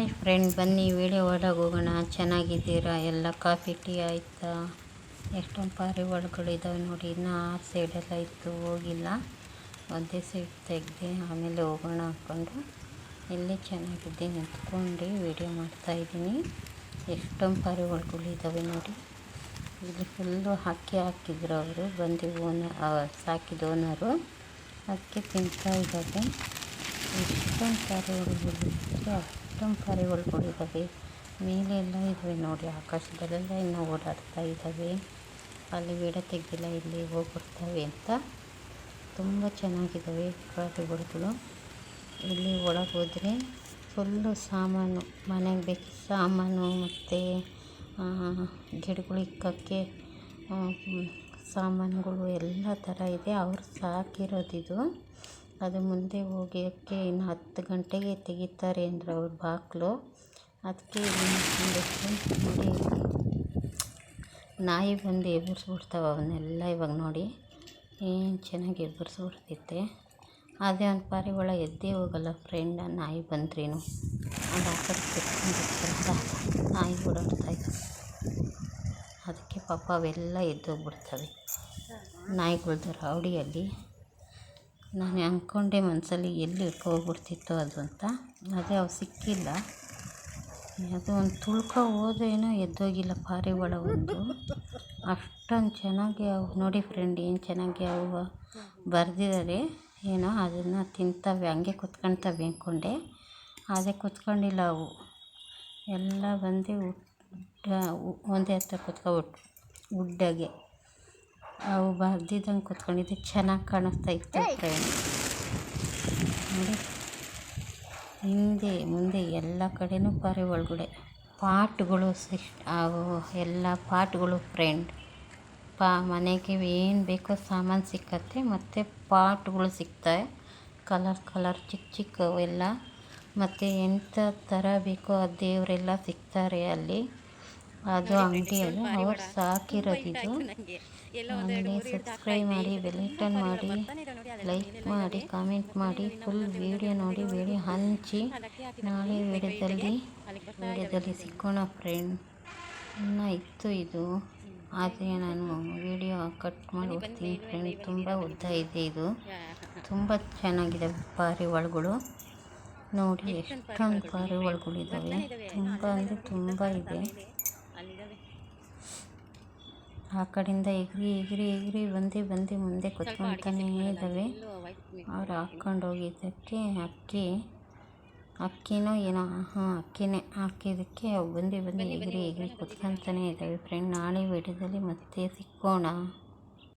Hi friend ಬನ್ನಿ video ಒಳಗೆ ಹೋಗೋಣ. ಚೆನ್ನಾಗಿದ್ದೀರಾ? ಎಲ್ಲ ಕಾಫಿ ಟೀ ಆಯಿತಾ? ಎಷ್ಟೊಂದು ಪಾರಿವಾಳಗಳಿದ್ದಾವೆ ನೋಡಿ. ಇನ್ನೂ ಆ ಸೈಡೆಲ್ಲ ಇತ್ತು, ಹೋಗಿಲ್ಲ. ಒಂದೇ ಸೈಡ್ ತೆಗೆದೆ ಆಮೇಲೆ ಹೋಗೋಣ ಅಂದ್ಕೊಂಡು ಇಲ್ಲಿ ಚೆನ್ನಾಗಿದ್ದೆ ನಿಂತ್ಕೊಂಡು ವಿಡಿಯೋ ಮಾಡ್ತಾಯಿದ್ದೀನಿ ಎಷ್ಟೊಂದು ಪಾರಿವಾಳಗಳಿದ್ದಾವೆ ನೋಡಿ. ಇಲ್ಲಿ ಫುಲ್ಲು ಹಕ್ಕಿ ಹಾಕಿದ್ರು ಅವರು. ಬಂದು ಓನರ್ ಸಾಕಿದ ಓನರು ಅದಕ್ಕೆ ತಿಂತಾ ಇದ್ದಾವೆ ಎಷ್ಟೊಂದು ಪಾರಿವಾಳಗಳಿದ್ರೆ ಅಷ್ಟೊಂದು ಪಾರಿವಾಳಗಳಿದ್ದಾವೆ ಮೇಲೆ ಎಲ್ಲ ಇದ್ದಾವೆ ನೋಡಿ, ಆಕಾಶದಲ್ಲೆಲ್ಲ ಇನ್ನೂ ಓಡಾಡ್ತಾ ಇದ್ದಾವೆ ಅಲ್ಲಿ ವಿಡಿಯೋ ತೆಗೆದಿಲ್ಲ, ಇಲ್ಲಿ ಹೋಗ್ಬಿಡ್ತಾವೆ ಅಂತ ತುಂಬ ಚೆನ್ನಾಗಿದ್ದಾವೆ ಪಾರಿವಾಳಗಳು ಇಲ್ಲಿ ಒಳಗೆ ಹೋದರೆ ಫುಲ್ಲು ಸಾಮಾನು, ಮನೆಗೆ ಬೇಕು ಸಾಮಾನು ಮತ್ತು ಗಿಡಗಳು ಇಕ್ಕಕ್ಕೆ ಸಾಮಾನುಗಳು ಎಲ್ಲ ಥರ ಇದೆ. ಅವ್ರು ಸಾಕಿರೋದಿದು ಅದು ಮುಂದೆ ಹೋಗೋಕ್ಕೆ ಇನ್ನು ಹತ್ತು ಗಂಟೆಗೆ ತೆಗಿತಾರೆ ಅಂದರು ಅವ್ರ ಬಾಗಿಲು ಅದಕ್ಕೆ ನೋಡಿ. ನಾಯಿ ಬಂದು ಎಬ್ಬಿಸ್ಬಿಡ್ತಾವೆ ಅವನ್ನೆಲ್ಲ ಇವಾಗ ನೋಡಿ. ಏನು ಚೆನ್ನಾಗಿ ಎಬ್ಬರಿಸ್ಬಿಡ್ತೈತೆ ಅದೇ ಒಂದು ಪಾರಿವಾಳ ಎದ್ದೇ ಹೋಗಲ್ಲ ಫ್ರೆಂಡ್ ನಾಯಿ ಬಂದ್ರೇನು. ಅದು ಆ ನಾಯಿ ಓಡಾಡ್ತಾಯಿತ್ತು ಅದಕ್ಕೆ ಪಾಪ ಅವೆಲ್ಲ ಎದ್ದೋಗ್ಬಿಡ್ತವೆ. ನಾಯಿಗಳ್ದು ರೌಡಿಯಲ್ಲಿ ನಾನು ಅಂದ್ಕೊಂಡೆ ಮನಸ್ಸಲ್ಲಿ ಎಲ್ಲಿ ಹೋಗ್ಬಿಡ್ತಿತ್ತು ಅದು ಅಂತ. ಅದೇ ಅವು ಸಿಕ್ಕಿಲ್ಲ. ಅದು ಒಂದು ತುಳ್ಕೊ ಹೋದ್ರೇನೋ ಎದ್ದೋಗಿಲ್ಲ ಪಾರಿವಾಳ ಒಂದು. ಅಷ್ಟೊಂದು ಚೆನ್ನಾಗಿ ಅವು ನೋಡಿ ಫ್ರೆಂಡ್ ಏನು ಚೆನ್ನಾಗಿ ಅವು ಬರೆದಿದ್ದಾರೆ. ಏನೋ ಅದನ್ನು ತಿಂತವೆ, ಹಂಗೆ ಕುತ್ಕೊಳ್ತವೆ ಅಂದ್ಕೊಂಡೆ ಅದೇ ಕುತ್ಕೊಂಡಿಲ್ಲ ಅವು. ಎಲ್ಲ ಬಂದು ಒಂದೇ ಹತ್ರ ಕುತ್ಕೊಬಿಟ್ಟು ಉಡ್ಡಾಗೆ. ಅವು ಬರ್ದಿದ್ದಂಗೆ ಕುತ್ಕೊಂಡಿದ್ದೆ ಚೆನ್ನಾಗಿ ಕಾಣಿಸ್ತಾ ಇತ್ತು ನೋಡಿ. ಹಿಂದೆ ಮುಂದೆ ಎಲ್ಲ ಕಡೆನೂ ಒಳಗಡೆ. ಪಾಟ್ಗಳು ಸಿಶ್ ಅವು ಎಲ್ಲ ಪಾಟ್ಗಳು ಫ್ರೆಂಡ್. ಪಾ ಮನೆಗೆ ಏನು ಬೇಕೋ ಸಾಮಾನು ಸಿಕ್ಕತ್ತೆ ಮತ್ತು ಪಾಟ್ಗಳು ಸಿಗ್ತವೆ ಕಲರ್ ಕಲರ್ ಚಿಕ್ಕ ಚಿಕ್ಕವೆಲ್ಲ ಮತ್ತು ಎಂಥ ಥರ ಬೇಕೋ ಆ ದೇವರೆಲ್ಲ ಸಿಗ್ತಾರೆ ಅಲ್ಲಿ. ಅದು ಅಂಗಡಿಯಲ್ಲಿ ಅವ್ರು ಸಾಕಿರೋದಿದು. ಆಮೇಲೆ ಸಬ್ಸ್ಕ್ರೈಬ್ ಮಾಡಿ ಬೆಲ್ಲೈಕನ್ ಮಾಡಿ ಲೈಕ್ ಮಾಡಿ ಕಾಮೆಂಟ್ ಮಾಡಿ ಫುಲ್ ವೀಡಿಯೋ ನೋಡಿ ವೀಡಿಯೋ ಹಂಚಿ. ನಾಳೆ ವೀಡಿಯೋದಲ್ಲಿ ವೀಡಿಯೋದಲ್ಲಿ ಸಿಕ್ಕೋಣ ಫ್ರೆಂಡ್ ಇನ್ನು ಇತ್ತು ಇದು. ಆದರೆ ನಾನು ವೀಡಿಯೋ ಕಟ್ ಮಾಡಿ ಹೋಗ್ತೀನಿ ಫ್ರೆಂಡ್ ತುಂಬ ಉದ್ದ ಇದೆ ಇದು. ತುಂಬ ಚೆನ್ನಾಗಿದೆ ಪಾರಿವಾಳಗಳು ನೋಡಿ ಎಷ್ಟೊಂದು ಪಾರಿವಾಳಗಳಿದ್ದಾವೆ ತುಂಬ ಅಂದರೆ ತುಂಬ ಇದೆ. ಆ ಕಡೆಯಿಂದ ಎಗ್ರಿ ಎಗ್ರಿ ಎಗ್ರಿ, ಬಂದು ಬಂದು ಮುಂದೆ ಕುತ್ಕೊತಾನೇ ಇದ್ದಾವೆ. ಅವ್ರು ಹಾಕ್ಕೊಂಡು ಹೋಗಿದ್ದಕ್ಕೆ ಅಕ್ಕಿ, ಅಕ್ಕಿನೋ ಏನೋ, ಹಾಂ, ಅಕ್ಕಿನೇ ಹಾಕಿದ್ದಕ್ಕೆ ಅವು ಬಂದು ಬಂದು, ಎಗ್ರಿ ಎಗ್ರಿ ಕುತ್ಕೊತಾನೇ ಇದ್ದಾವೆ. ಫ್ರೆಂಡ್ ನಾಳೆ ವಿಡಿಯೋದಲ್ಲಿ ಮತ್ತೆ ಸಿಕ್ಕೋಣ.